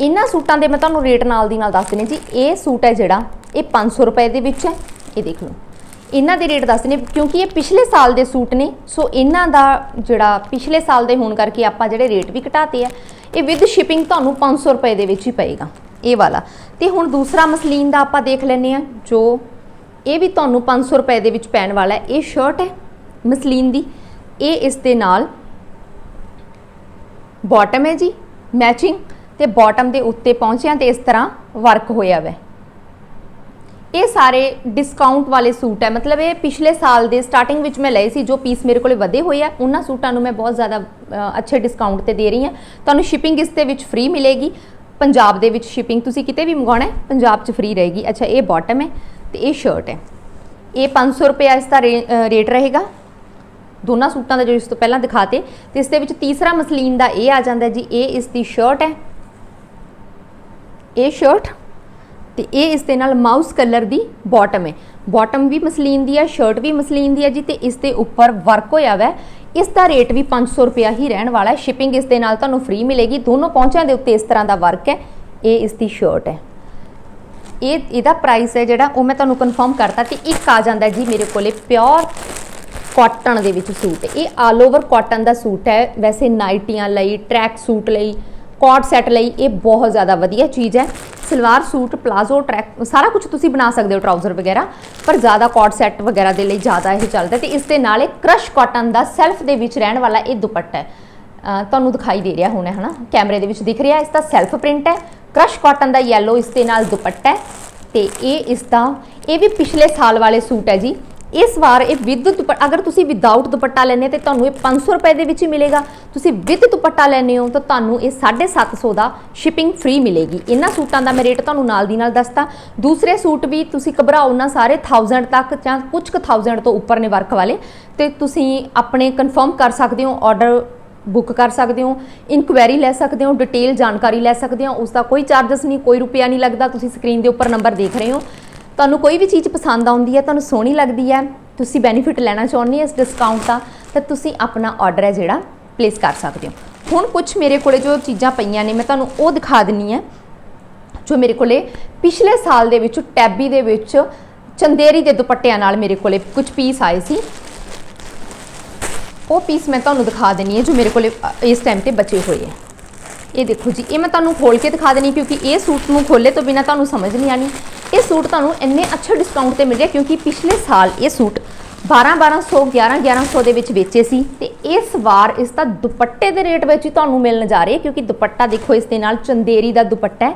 ਇਹਨਾਂ ਸੂਟਾਂ ਦੇ ਮੈਂ ਤੁਹਾਨੂੰ ਰੇਟ ਨਾਲ ਦੀ ਨਾਲ ਦੱਸ ਦਿੰਦੀ ਜੀ, ਇਹ ਸੂਟ ਹੈ ਜਿਹੜਾ, ਇਹ 500 ਰੁਪਏ ਦੇ ਵਿੱਚ ਹੈ, ਇਹ ਦੇਖ ਲਓ। ਇਹਨਾਂ ਦੇ ਰੇਟ ਦੱਸ ਦਿੰਦੇ ਕਿਉਂਕਿ ਇਹ ਪਿਛਲੇ ਸਾਲ ਦੇ ਸੂਟ ਨੇ, ਸੋ ਇਹਨਾਂ ਦਾ ਜਿਹੜਾ ਪਿਛਲੇ ਸਾਲ ਦੇ ਹੋਣ ਕਰਕੇ ਆਪਾਂ ਜਿਹੜੇ ਰੇਟ ਵੀ ਘਟਾਤੇ ਆ, ਇਹ ਵਿਦ ਸ਼ਿਪਿੰਗ ਤੁਹਾਨੂੰ 500 ਰੁਪਏ ਦੇ ਵਿੱਚ ਹੀ ਪਏਗਾ, ਇਹ ਵਾਲਾ। ਤੇ ਹੁਣ ਦੂਸਰਾ ਮਸਲੀਨ ਦਾ ਆਪਾਂ ਦੇਖ ਲੈਨੇ ਆ ਜੋ ਇਹ ਵੀ ਤੁਹਾਨੂੰ 500 ਰੁਪਏ ਦੇ ਵਿੱਚ ਪੈਣ ਵਾਲਾ ਇਹ ਸ਼ਰਟ ਹੈ। ਮਸਲੀਨ ਦੀ। ਇਹ ਇਸ ਦੇ ਨਾਲ ਬਾਟਮ ਹੈ ਜੀ ਮੈਚਿੰਗ ਤੇ ਬਾਟਮ ਦੇ ਉੱਤੇ ਪਹੁੰਚਿਆ ਤੇ ਇਸ ਤਰ੍ਹਾਂ ਵਰਕ ਹੋਇਆ ਵੈ। ਇਹ ਸਾਰੇ ਡਿਸਕਾਊਂਟ ਵਾਲੇ ਸੂਟ ਹੈ। ਮਤਲਬ ਇਹ ਪਿਛਲੇ ਸਾਲ ਦੇ ਸਟਾਰਟਿੰਗ ਵਿੱਚ ਮੈਂ ਲਏ ਸੀ, ਜੋ ਪੀਸ ਮੇਰੇ ਕੋਲੇ ਵਧੇ ਹੋਏ ਆ, ਉਹਨਾਂ ਸੂਟਾਂ ਨੂੰ ਮੈਂ ਬਹੁਤ ਜ਼ਿਆਦਾ ਅੱਛੇ ਡਿਸਕਾਊਂਟ ਤੇ ਦੇ ਰਹੀ ਹਾਂ। ਤੁਹਾਨੂੰ ਸ਼ਿਪਿੰਗ ਇਸ ਦੇ ਵਿੱਚ ਫ੍ਰੀ ਮਿਲੇਗੀ। ਪੰਜਾਬ ਦੇ ਵਿੱਚ ਸ਼ਿਪਿੰਗ ਤੁਸੀਂ ਕਿਤੇ ਵੀ ਮੰਗਾਉਣਾ ਪੰਜਾਬ 'ਚ ਫ੍ਰੀ ਰਹੇਗੀ। ਅੱਛਾ, ਇਹ ਬਾਟਮ ਹੈ ਤੇ ਇਹ ਸ਼ਰਟ ਹੈ। ਇਹ 500 ਰੁਪਏ ਇਸ ਦਾ ਰੇ- ਰੇਟ ਰਹੇਗਾ। ਦੋਨਾਂ ਸੂਟਾਂ ਦਾ ਜੋ ਇਸ ਤੋਂ ਪਹਿਲਾਂ ਦਿਖਾਤੇ, ਤੇ ਇਸ ਦੇ ਵਿੱਚ ਤੀਸਰਾ ਮਸਲੀਨ ਦਾ ਇਹ ਆ ਜਾਂਦਾ ਜੀ, ਇਹ ਇਸ ਦੀ ਸ਼ਰਟ ਹੈ। ਇਹ ਸ਼ਰਟ ਤੇ ਇਹ ਇਸ ਦੇ ਨਾਲ ਮਾਊਸ ਕਲਰ ਦੀ ਬਾਟਮ ਹੈ। ਬਾਟਮ ਵੀ ਮਸਲੀਨ ਦੀ ਹੈ ਸ਼ਰਟ ਵੀ ਮਸਲੀਨ ਦੀ ਹੈ ਜੀ, ਤੇ ਇਸ ਦੇ ਉੱਪਰ ਵਰਕ ਹੋਇਆ ਹੋਇਆ ਇਸ ਦਾ ਰੇਟ ਵੀ 500 ਰੁਪਿਆ ਹੀ ਰਹਿਣ ਵਾਲਾ ਹੈ। ਸ਼ਿਪਿੰਗ ਇਸ ਦੇ ਨਾਲ ਤੁਹਾਨੂੰ ਫ੍ਰੀ ਮਿਲੇਗੀ। ਦੋਨੋਂ ਪਹੁੰਚਿਆਂ ਦੇ ਉੱਤੇ ਇਸ ਤਰ੍ਹਾਂ ਦਾ ਵਰਕ ਹੈ। ਇਹ ਇਸ ਦੀ ਸ਼ਰਟ ਹੈ। ਇਹ, ਇਹਦਾ ਪ੍ਰਾਈਸ ਹੈ ਜਿਹੜਾ, ਉਹ ਮੈਂ ਤੁਹਾਨੂੰ ਕਨਫਰਮ ਕਰਤਾ ਤੇ ਇੱਕ ਆ ਜਾਂਦਾ ਜੀ ਮੇਰੇ ਕੋਲੇ ਪਿਓਰ ਕਾਟਨ ਦੇ ਵਿੱਚ ਸੂਟ ਇਹ ਆਲ ਓਵਰ ਕਾਟਨ ਦਾ ਸੂਟ ਹੈ। ਵੈਸੇ ਨਾਈਟੀਆਂ ਲਈ ਟਰੈਕ ਸੂਟ ਲਈ ਕੋਟ ਸੈਟ ਲਈ ਇਹ ਬਹੁਤ ਜ਼ਿਆਦਾ ਵਧੀਆ ਚੀਜ਼ ਹੈ। ਸਲਵਾਰ ਸੂਟ ਪਲਾਜ਼ੋ ਟਰੈਕ ਸਾਰਾ ਕੁਝ ਤੁਸੀਂ ਬਣਾ ਸਕਦੇ ਹੋ ਟਰਾਊਜ਼ਰ ਵਗੈਰਾ, ਪਰ ਜ਼ਿਆਦਾ ਕੋਟ ਸੈਟ ਵਗੈਰਾ ਦੇ ਲਈ ਜ਼ਿਆਦਾ ਇਹ ਚੱਲਦਾ ਤੇ ਇਸ ਦੇ ਨਾਲ ਇਹ ਕ੍ਰਸ਼ ਕਾਟਨ ਦਾ ਸੈਲਫ ਦੇ ਵਿੱਚ ਰਹਿਣ ਵਾਲਾ ਇਹ ਦੁਪੱਟਾ ਹੈ। ਤੁਹਾਨੂੰ ਦਿਖਾਈ ਦੇ ਰਿਹਾ ਹੋਣਾ ਹਨਾ? ਕੈਮਰੇ ਦੇ ਵਿੱਚ ਦਿਖ ਰਿਹਾ, ਇਸ ਦਾ ਸੈਲਫ ਪ੍ਰਿੰਟ ਹੈ। ਕ੍ਰਸ਼ ਕਾਟਨ ਦਾ ਯੈਲੋ ਇਸ ਦੇ ਨਾਲ ਦੁਪੱਟਾ ਹੈ ਤੇ ਇਹ ਇਸ ਦਾ, ਇਹ ਵੀ ਪਿਛਲੇ ਸਾਲ ਵਾਲੇ ਸੂਟ ਹੈ ਜੀ। ਇਸ ਵਾਰ ਇਹ ਵਿਦ ਦੁਪੱਟਾ, ਅਗਰ ਤੁਸੀਂ ਵਿਦਆਊਟ ਦੁਪੱਟਾ ਲੈਣੇ ਤੇ ਤੁਹਾਨੂੰ ਇਹ 500 ਰੁਪਏ ਦੇ ਵਿੱਚ ਹੀ ਮਿਲੇਗਾ। ਤੁਸੀਂ ਵਿਦ ਦੁਪੱਟਾ ਲੈਣੇ ਹੋ ਤਾਂ ਤੁਹਾਨੂੰ ਇਹ 750 ਦਾ ਸ਼ਿਪਿੰਗ ਫ੍ਰੀ ਮਿਲੇਗੀ। ਇਹਨਾਂ ਸੂਟਾਂ ਦਾ ਮੈਂ ਰੇਟ ਤੁਹਾਨੂੰ ਨਾਲ ਦੀ ਨਾਲ ਦੱਸਤਾ। ਦੂਸਰੇ ਸੂਟ ਵੀ ਤੁਸੀਂ ਘਬਰਾਓ ਨਾ, ਸਾਰੇ 1000 ਤੱਕ ਜਾਂ ਕੁਝ ਕੁ 1000 ਤੋਂ ਉੱਪਰ ਨੇ ਵਰਕ ਵਾਲੇ। ਤੇ ਤੁਸੀਂ ਆਪਣੇ ਕਨਫਰਮ ਕਰ ਸਕਦੇ ਹੋ ਆਰਡਰ ਬੁੱਕ ਕਰ ਸਕਦੇ ਹੋ ਇਨਕੁਆਇਰੀ ਲੈ ਸਕਦੇ ਹੋ ਡਿਟੇਲ ਜਾਣਕਾਰੀ ਲੈ ਸਕਦੇ ਹੋ। ਉਸ ਦਾ ਕੋਈ ਚਾਰजेस ਨਹੀਂ, ਕੋਈ ਰੁਪਿਆ ਨਹੀਂ ਲੱਗਦਾ। ਤੁਸੀਂ ਸਕਰੀਨ ਦੇ ਉੱਪਰ ਨੰਬਰ ਦੇਖ ਰਹੇ ਹੋ। ਤੁਹਾਨੂੰ ਕੋਈ ਵੀ ਚੀਜ਼ ਪਸੰਦ ਆਉਂਦੀ ਹੈ, ਤੁਹਾਨੂੰ ਸੋਹਣੀ ਲੱਗਦੀ ਹੈ, ਤੁਸੀਂ ਬੈਨੀਫਿਟ ਲੈਣਾ ਚਾਹੁੰਦੇ ਹੋ ਇਸ ਡਿਸਕਾਊਂਟ ਦਾ, ਤਾਂ ਤੁਸੀਂ ਆਪਣਾ ਆਰਡਰ ਹੈ ਜਿਹੜਾ ਪਲੇਸ ਕਰ ਸਕਦੇ ਹੋ। ਹੁਣ ਕੁਝ ਮੇਰੇ ਕੋਲੇ ਜੋ ਚੀਜ਼ਾਂ ਪਈਆਂ ਨੇ, ਮੈਂ ਤੁਹਾਨੂੰ ਉਹ ਦਿਖਾ ਦਿੰਨੀ ਹੈ, ਜੋ ਮੇਰੇ ਕੋਲੇ ਪਿਛਲੇ ਸਾਲ ਦੇ ਵਿੱਚ, ਟੈਬੀ ਦੇ ਵਿੱਚ, ਚੰਦੇਰੀ ਦੇ ਦੁਪੱਟਿਆਂ ਨਾਲ ਮੇਰੇ ਕੋਲੇ ਕੁਝ ਪੀਸ ਆਏ ਸੀ। ਉਹ ਪੀਸ ਮੈਂ ਤੁਹਾਨੂੰ ਦਿਖਾ ਦੇਣੀ ਹੈ, ਜੋ ਮੇਰੇ ਕੋਲੇ ਇਸ ਟਾਈਮ ਤੇ ਬਚੇ ਹੋਏ ਹੈ। ਇਹ ਦੇਖੋ ਜੀ, ਇਹ ਮੈਂ ਤੁਹਾਨੂੰ ਖੋਲ ਕੇ ਦਿਖਾ ਦੇਣੀ ਕਿਉਂਕਿ ਇਹ ਸੂਟ ਨੂੰ ਖੋਲੇ ਤੋਂ ਬਿਨਾ ਤੁਹਾਨੂੰ ਸਮਝ ਨਹੀਂ ਆਣੀ ਇਹ ਸੂਟ ਤੁਹਾਨੂੰ ਇੰਨੇ ਅੱਛੇ ਡਿਸਕਾਊਂਟ ਤੇ ਮਿਲ ਰਿਹਾ ਕਿਉਂਕਿ ਪਿਛਲੇ ਸਾਲ ਇਹ ਸੂਟ 12 1200 11 1100 ਦੇ ਵਿੱਚ ਵੇਚੇ ਸੀ ਤੇ ਇਸ ਵਾਰ ਇਸ ਦਾ ਦੁਪੱਟੇ ਦੇ ਰੇਟ ਵਿੱਚ ਹੀ ਤੁਹਾਨੂੰ ਮਿਲਣ ਜਾ ਰਿਹਾ, ਕਿਉਂਕਿ ਦੁਪੱਟਾ ਦੇਖੋ ਇਸ ਦੇ ਨਾਲ ਚੰਦੇਰੀ ਦਾ ਦੁਪੱਟਾ ਹੈ,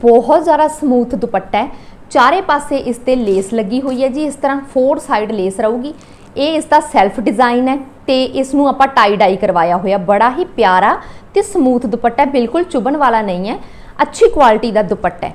ਬਹੁਤ ਜ਼ਿਆਦਾ ਸਮੂਥ ਦੁਪੱਟਾ ਹੈ। ਚਾਰੇ ਪਾਸੇ ਇਸ ਤੇ ਲੇਸ ਲੱਗੀ ਹੋਈ ਹੈ ਜੀ, ਇਸ ਤਰ੍ਹਾਂ ਫੋਰ ਸਾਈਡ ਲੇਸ ਰਹੂਗੀ। ਇਹ ਇਸ ਦਾ ਸੈਲਫ ਡਿਜ਼ਾਈਨ ਹੈ। ਤੇ ਇਸ ਨੂੰ ਆਪਾਂ ਟਾਈ ਡਾਈ ਕਰਵਾਇਆ ਹੋਇਆ। ਬੜਾ ਹੀ ਪਿਆਰਾ ਤੇ ਸਮੂਥ ਦੁਪੱਟਾ ਬਿਲਕੁਲ ਚੁਭਣ ਵਾਲਾ ਨਹੀਂ ਹੈ। ਅੱਛੀ ਕੁਆਲਿਟੀ ਦਾ ਦੁਪੱਟਾ ਹੈ।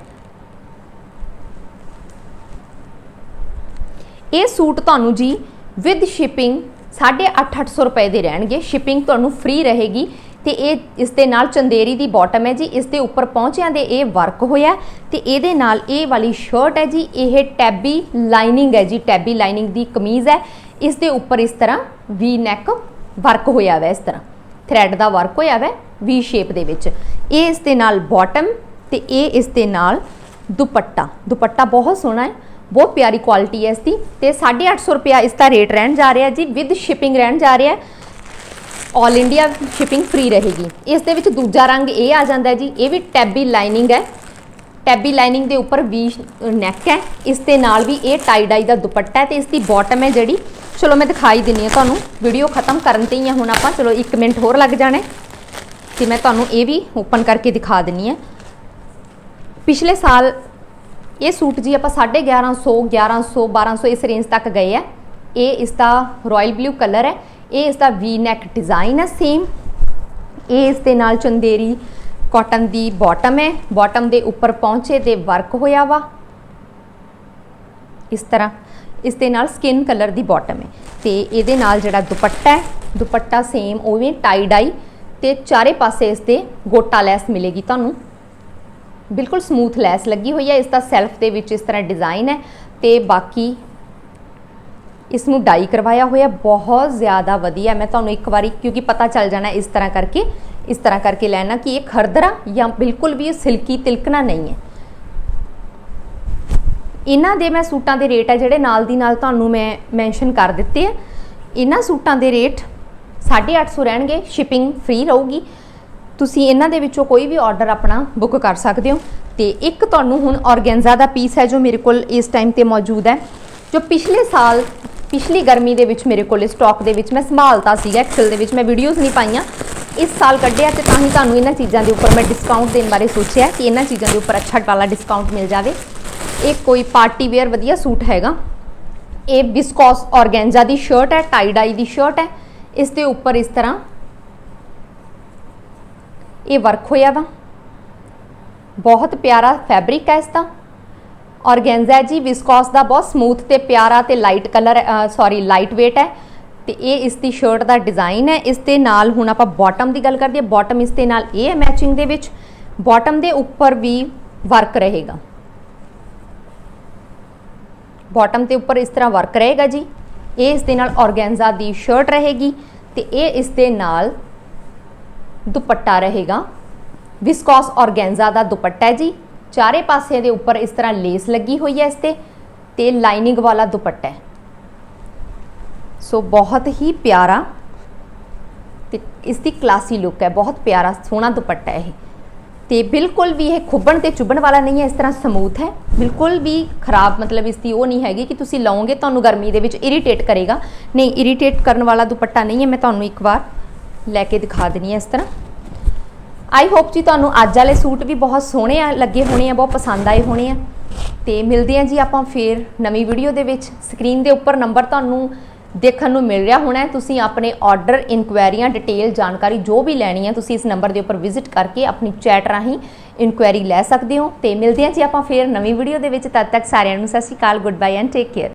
ਇਹ ਸੂਟ ਤੁਹਾਨੂੰ ਜੀ ਵਿਦ ਸ਼ਿਪਿੰਗ 850 ਰੁਪਏ ਦੇ ਰਹਿਣਗੇ। ਸ਼ਿਪਿੰਗ ਤੁਹਾਨੂੰ ਫ੍ਰੀ ਰਹੇਗੀ। ਤੇ ਇਹ ਇਸ ਦੇ ਨਾਲ ਚੰਦੇਰੀ ਦੀ ਬਾਟਮ ਹੈ ਜੀ। ਇਸ ਦੇ ਉੱਪਰ ਪਹੁੰਚਿਆਂ ਦੇ ਇਹ ਵਰਕ ਹੋਇਆ ਤੇ ਇਹਦੇ ਨਾਲ ਇਹ ਵਾਲੀ ਸ਼ਰਟ ਹੈ ਜੀ, ਇਹ ਟੈਬੀ ਲਾਈਨਿੰਗ ਹੈ ਜੀ। ਟੈਬੀ ਲਾਈਨਿੰਗ ਦੀ ਕਮੀਜ਼ ਹੈ। ਇਸ ਦੇ ਉੱਪਰ ਇਸ ਤਰ੍ਹਾਂ ਵੀ ਨੈਕ ਵਰਕ ਹੋਇਆ ਹੋਇਆ ਇਸ ਤਰ੍ਹਾਂ। ਥ੍ਰੈਡ ਦਾ ਵਰਕ ਹੋਇਆ ਹੋਇਆ ਵੀ ਸ਼ੇਪ ਦੇ ਵਿੱਚ। ਇਹ ਇਸ ਦੇ ਨਾਲ ਬਾਟਮ ਤੇ ਇਹ ਇਸ ਦੇ ਨਾਲ ਦੁਪੱਟਾ। ਦੁਪੱਟਾ ਬਹੁਤ ਸੋਹਣਾ ਹੈ, ਬਹੁਤ ਪਿਆਰੀ ਕੁਆਲਿਟੀ ਹੈ ਇਸ ਦੀ। ਤੇ 850 ਰੁਪਿਆ ਇਸ ਦਾ ਰੇਟ ਰਹਿਣ ਜਾ ਰਿਹਾ ਜੀ ਵਿਦ ਸ਼ਿਪਿੰਗ ਰਹਿਣ ਜਾ ਰਿਹਾ ਆਲ ਇੰਡੀਆ ਸ਼ਿਪਿੰਗ ਫ੍ਰੀ ਰਹੇਗੀ। ਇਸ ਦੇ ਵਿੱਚ ਦੂਜਾ ਰੰਗ ਇਹ ਆ ਜਾਂਦਾ ਜੀ, ਇਹ ਵੀ ਟੈਬੀ ਲਾਈਨਿੰਗ ਹੈ। ਟੈਬੀ ਲਾਈਨਿੰਗ ਦੇ ਉੱਪਰ ਵੀ ਨੈਕ ਹੈ। ਇਸ ਦੇ ਨਾਲ ਵੀ ਇਹ ਟਾਈ ਡਾਈ ਦਾ ਦੁਪੱਟਾ ਹੈ ਤੇ ਇਸ ਦੀ ਬਾਟਮ ਹੈ ਜਿਹੜੀ। ਚਲੋ ਮੈਂ ਦਿਖਾਈ ਦਿੰਨੀ ਆ ਤੁਹਾਨੂੰ। ਵੀਡੀਓ ਖਤਮ ਕਰਨ ਤੇ ਹੀ ਆ ਹੁਣ ਆਪਾਂ। ਚਲੋ 1 ਮਿੰਟ ਹੋਰ ਲੱਗ ਜਾਣਾ ਹੈ। ਤੇ ਮੈਂ ਤੁਹਾਨੂੰ ਇਹ ਵੀ ਓਪਨ ਕਰਕੇ ਦਿਖਾ ਦਿੰਨੀ ਆ ਪਿਛਲੇ ਸਾਲ ਇਹ ਸੂਟ ਜੀ ਆਪਾਂ 1150 1100 1200 ਇਸ ਰੇਂਜ ਤੱਕ ਗਏ ਆ। ਇਹ ਇਸ ਦਾ ਰਾਇਲ ਬਲੂ ਕਲਰ ਹੈ। ਇਹ ਇਸ ਦਾ ਵੀ ਨੈਕ ਡਿਜ਼ਾਈਨ ਹੈ ਸੇਮ ਇਹ ਇਸ ਦੇ ਨਾਲ ਚੰਦੇਰੀ ਕਾਟਨ ਦੀ ਬਾਟਮ ਹੈ। ਬਾਟਮ ਦੇ ਉੱਪਰ ਪਹੁੰਚੇ ਤੇ ਵਰਕ ਹੋਇਆ ਵਾ। ਇਸ ਤਰ੍ਹਾਂ ਇਸ ਦੇ ਨਾਲ ਸਕਿਨ ਕਲਰ ਦੀ ਬਾਟਮ ਹੈ। ਤੇ ਇਹਦੇ ਨਾਲ ਜਿਹੜਾ ਦੁਪੱਟਾ ਹੈ, ਦੁਪੱਟਾ ਸੇਮ ਉਵੇਂ ਟਾਈ ਡਾਈ ਤੇ ਚਾਰੇ ਪਾਸੇ ਇਸ ਤੇ ਗੋਟਾ ਲੈਸ ਮਿਲੇਗੀ ਤੁਹਾਨੂੰ। ਬਿਲਕੁਲ ਸਮੂਥ ਲੈਸ ਲੱਗੀ ਹੋਈ ਹੈ। ਇਸ ਦਾ ਸੈਲਫ ਦੇ ਵਿੱਚ ਇਸ ਤਰ੍ਹਾਂ ਡਿਜ਼ਾਈਨ ਹੈ ਤੇ ਬਾਕੀ ਇਸ ਨੂੰ ਡਾਈ ਕਰਵਾਇਆ ਹੋਇਆ, ਬਹੁਤ ਜ਼ਿਆਦਾ ਵਧੀਆ। ਮੈਂ ਤੁਹਾਨੂੰ ਇੱਕ ਵਾਰੀ, ਕਿਉਂਕਿ ਪਤਾ ਚੱਲ ਜਾਣਾ ਇਸ ਤਰ੍ਹਾਂ ਕਰਕੇ, ਇਸ ਤਰ੍ਹਾਂ ਕਰਕੇ ਲੈਣਾ ਕਿ ਇਹ ਖਰਦਰਾ ਜਾਂ ਬਿਲਕੁਲ ਵੀ ਇਹ ਸਿਲਕੀ ਤਿਲਕਣਾ ਨਹੀਂ ਹੈ। ਇਹਨਾਂ ਦੇ ਮੈਂ ਸੂਟਾਂ ਦੇ ਰੇਟ ਹੈ ਜਿਹੜੇ ਨਾਲ ਦੀ ਨਾਲ ਤੁਹਾਨੂੰ ਮੈਂ ਮੈਂਸ਼ਨ ਕਰ ਦਿੱਤੇ ਆ। ਇਹਨਾਂ ਸੂਟਾਂ ਦੇ ਰੇਟ 850 ਰਹਿਣਗੇ, ਸ਼ਿਪਿੰਗ ਫ੍ਰੀ ਰਹੂਗੀ। ਤੁਸੀਂ ਇਹਨਾਂ ਦੇ ਵਿੱਚੋਂ ਕੋਈ ਵੀ ਆਰਡਰ ਆਪਣਾ ਬੁੱਕ ਕਰ ਸਕਦੇ ਹੋ। ਤੇ ਇੱਕ ਤੁਹਾਨੂੰ ਹੁਣ ਔਰਗੈਂਜ਼ਾ ਦਾ ਪੀਸ ਹੈ ਜੋ ਮੇਰੇ ਕੋਲ ਇਸ ਟਾਈਮ ਤੇ ਮੌਜੂਦ ਹੈ, ਜੋ ਪਿਛਲੇ ਸਾਲ ਪਿਛਲੀ ਗਰਮੀ ਦੇ ਵਿੱਚ ਮੇਰੇ ਕੋਲ ਸਟਾਕ ਦੇ ਵਿੱਚ ਮੈਂ ਸੰਭਾਲਤਾ ਸੀਗਾ ਐਕਸਲ ਦੇ ਵਿੱਚ ਮੈਂ ਵੀਡੀਓਜ਼ ਨਹੀਂ ਪਾਈਆਂ। ਇਸ ਸਾਲ ਕੱਢਿਆ ਤੇ ਤਾਂ ਹੀ ਤੁਹਾਨੂੰ ਇਹਨਾਂ ਚੀਜ਼ਾਂ ਦੇ ਉੱਪਰ ਮੈਂ ਡਿਸਕਾਊਂਟ ਦੇਣ ਬਾਰੇ ਸੋਚਿਆ ਕਿ ਇਹਨਾਂ ਚੀਜ਼ਾਂ ਦੇ ਉੱਪਰ ਅੱਛਾ ਵਾਲਾ ਡਿਸਕਾਊਂਟ ਮਿਲ ਜਾਵੇ। ਇਹ ਕੋਈ ਪਾਰਟੀ ਵੇਅਰ ਵਧੀਆ ਸੂਟ ਹੈਗਾ। ਇਹ ਵਿਸਕੋਸ ਔਰਗੈਂਜ਼ਾ ਦੀ ਸ਼ਰਟ ਹੈ ਟਾਈ ਡਾਈ ਦੀ ਸ਼ਰਟ ਹੈ। ਇਸ ਦੇ ਉੱਪਰ ਇਸ ਤਰ੍ਹਾਂ ਇਹ ਵਰਕ ਹੋਇਆ ਵਾ। ਬਹੁਤ ਪਿਆਰਾ ਫੈਬਰਿਕ ਹੈ ਇਸ ਦਾ। ਔਰਗੈਂਜ਼ਾ ਜੀ ਵਿਸਕੋਸ ਦਾ ਬਹੁਤ ਸਮੂਥ ਤੇ ਪਿਆਰਾ ਤੇ light colour sorry light weight ਹੈ। ਤੇ ਇਹ ਇਸ ਦੀ ਸ਼ਰਟ ਦਾ ਡਿਜ਼ਾਈਨ ਹੈ। ਇਸ ਦੇ ਨਾਲ ਹੁਣ ਆਪਾਂ ਬਾਟਮ ਦੀ ਗੱਲ ਕਰਦੇ ਹਾਂ। ਬਾਟਮ ਇਸ ਦੇ ਨਾਲ ਇਹ ਹੈ ਮੈਚਿੰਗ ਦੇ ਵਿੱਚ। ਬਾਟਮ ਦੇ ਉੱਪਰ ਵੀ ਵਰਕ ਰਹੇਗਾ। ਬਾਟਮ ਤੇ ਉੱਪਰ ਇਸ ਤਰ੍ਹਾਂ ਵਰਕ ਰਹੇਗਾ ਜੀ। ਇਹ ਇਸ ਦੇ ਨਾਲ ਔਰਗੈਂਜ਼ਾ ਦੀ ਸ਼ਰਟ ਰਹੇਗੀ। ਤੇ ਇਹ ਇਸ ਦੇ ਨਾਲ ਦੁਪੱਟਾ ਰਹੇਗਾ। ਵਿਸਕੋਸ ਔਰਗੈਂਜ਼ਾ ਦਾ ਦੁਪੱਟਾ ਹੈ ਜੀ। ਚਾਰੇ ਪਾਸਿਆਂ ਦੇ ਉੱਪਰ ਇਸ ਤਰ੍ਹਾਂ ਲੇਸ ਲੱਗੀ ਹੋਈ ਹੈ ਇਸ ਤੇ ਤੇ ਲਾਈਨਿੰਗ ਵਾਲਾ ਦੁਪੱਟਾ ਹੈ। ਸੋ ਬਹੁਤ ਹੀ ਪਿਆਰਾ ਤੇ ਇਸ ਦੀ ਕਲਾਸੀ ਲੁੱਕ ਹੈ, ਬਹੁਤ ਪਿਆਰਾ ਸੋਹਣਾ ਦੁਪੱਟਾ ਹੈ ਇਹ। ਤੇ ਬਿਲਕੁਲ ਵੀ ਇਹ ਖੁੱਬਣ ਤੇ ਚੁੱਭਣ ਵਾਲਾ ਨਹੀਂ ਹੈ, ਇਸ ਤਰ੍ਹਾਂ ਸਮੂਥ ਹੈ। ਬਿਲਕੁਲ ਵੀ ਖਰਾਬ ਮਤਲਬ ਇਸ ਦੀ ਉਹ ਨਹੀਂ ਹੈਗੀ ਕਿ ਤੁਸੀਂ ਲਾਓਗੇ, ਤੁਹਾਨੂੰ ਗਰਮੀ ਦੇ ਵਿੱਚ ਇਰੀਟੇਟ ਕਰੇਗਾ। ਨਹੀਂ ਇਰੀਟੇਟ ਕਰਨ ਵਾਲਾ ਦੁਪੱਟਾ ਨਹੀਂ ਹੈ, ਮੈਂ ਤੁਹਾਨੂੰ ਇੱਕ ਵਾਰ ਲੈ ਕੇ ਦਿਖਾ ਦਿੰਨੀ ਹੈ ਇਸ ਤਰ੍ਹਾਂ। ਆਈ ਹੋਪ ਜੀ ਤੁਹਾਨੂੰ ਅੱਜ ਵਾਲੇ ਸੂਟ ਵੀ ਬਹੁਤ ਸੋਹਣੇ ਆ, ਲੱਗੇ ਹੋਣੇ ਆ, ਬਹੁਤ ਪਸੰਦ ਆਏ ਹੋਣੇ ਆ। ਤੇ ਮਿਲਦੇ ਆ ਜੀ ਆਪਾਂ ਫੇਰ ਨਵੀਂ ਵੀਡੀਓ ਦੇ ਵਿੱਚ। ਸਕਰੀਨ ਦੇ ਉੱਪਰ ਨੰਬਰ ਤੁਹਾਨੂੰ ਦੇਖਣ ਨੂੰ ਮਿਲ ਰਿਹਾ ਹੋਣਾ ਤੁਸੀਂ ਆਪਣੇ ਆਰਡਰ ਇਨਕੁਆਇਰੀਆਂ ਡਿਟੇਲ ਜਾਣਕਾਰੀ ਜੋ ਵੀ ਲੈਣੀ ਹੈ ਤੁਸੀਂ ਇਸ ਨੰਬਰ ਦੇ ਉੱਪਰ ਵਿਜ਼ਿਟ ਕਰਕੇ ਆਪਣੀ ਚੈਟ ਰਾਹੀਂ ਇਨਕੁਆਇਰੀ ਲੈ ਸਕਦੇ ਹੋ। ਤੇ ਮਿਲਦੇ ਹਾਂ ਜੀ ਆਪਾਂ ਫੇਰ ਨਵੀਂ ਵੀਡੀਓ ਦੇ ਵਿੱਚ। ਤਦ ਤੱਕ ਸਾਰਿਆਂ ਨੂੰ ਸਤਿ ਸ਼੍ਰੀ ਅਕਾਲ good bye and take care